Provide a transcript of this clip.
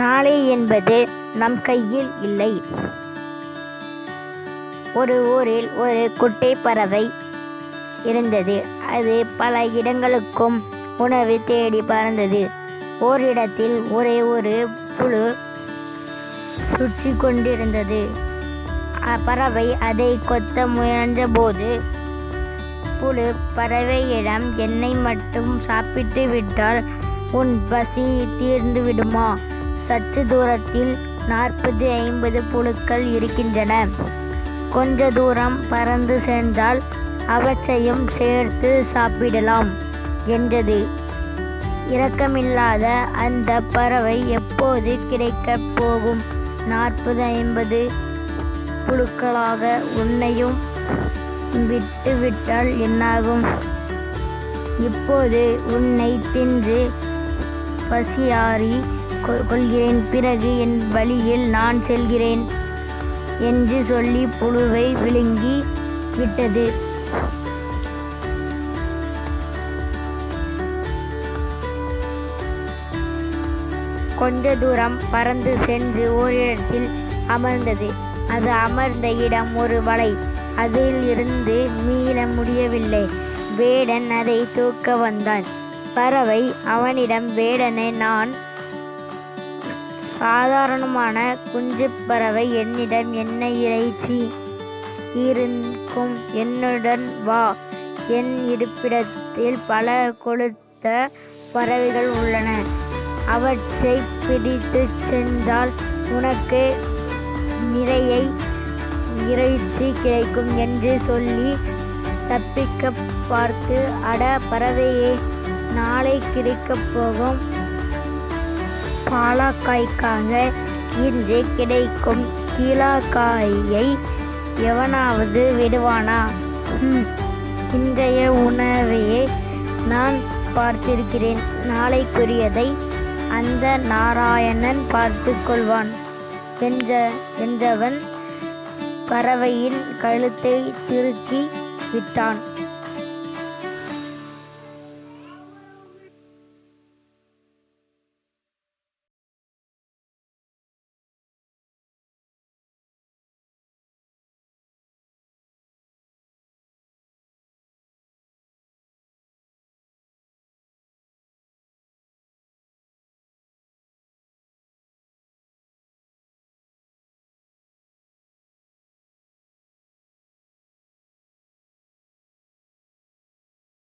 நாளை என்பது நம் கையில் இல்லை. ஒரு ஊரில் ஒரு குட்டை பறவை இருந்தது. அது பல இடங்களுக்கும் உணவு தேடி பறந்தது. ஓரிடத்தில் ஒரே ஒரு புழு சுற்றி கொண்டிருந்தது. பறவை அதை கொத்த முயன்றபோது புழு பறவையிடம் என்னை மட்டும் சாப்பிட்டு விட்டால் உன் பசி தீர்ந்து விடுமா சற்று தூரத்தில் நாற்பது ஐம்பது புழுக்கள் இருக்கின்றன. கொஞ்ச தூரம் பறந்து சென்றால் அவற்றையும் சேர்த்து சாப்பிடலாம் என்றது. இரக்கமில்லாத அந்த பறவை எப்போது கிடைக்கப் போகும்? நாற்பது ஐம்பது புழுக்களாக உன்னையும் விட்டுவிட்டால் என்னாகும்? இப்போது உன்னை தின்று பசியாறி கொள்கிறேன். பிறகு என் வழியில் நான் செல்கிறேன் என்று சொல்லி புழுவை விழுங்கி விட்டது. கொஞ்ச தூரம் பறந்து சென்று ஓரிடத்தில் அமர்ந்தது. அது அமர்ந்த இடம் ஒரு வலை. அதில் இருந்து மீள முடியவில்லை. வேடன் அதை தூக்க வந்தான். பறவை அவனிடம் வேடனை நான் சாதாரணமான குஞ்சு பறவை என்னிடம் என்ன இறைச்சி இருக்கும்? என்னுடன் வா. என் இருப்பிடத்தில் பல கொடுத்த பறவைகள் உள்ளன. அவற்றை பிடித்து சென்றால் உனக்கு நிறைய இறைச்சி கிடைக்கும் என்று சொல்லி தப்பிக்க பார்த்து அட பறவையே நாளை கிடைக்கப் போகும். பாலாக்காய்க்காக இன்று கிடைக்கும் கீழாக்காயை எவனாவது விடுவானா? இன்றைய உணவையே நான் பார்த்திருக்கிறேன். நாளைக்குரியதை அந்த நாராயணன் பார்த்து கொள்வான் என்ற என்றவன் பறவையின் கழுத்தை திருக்கி விட்டான்.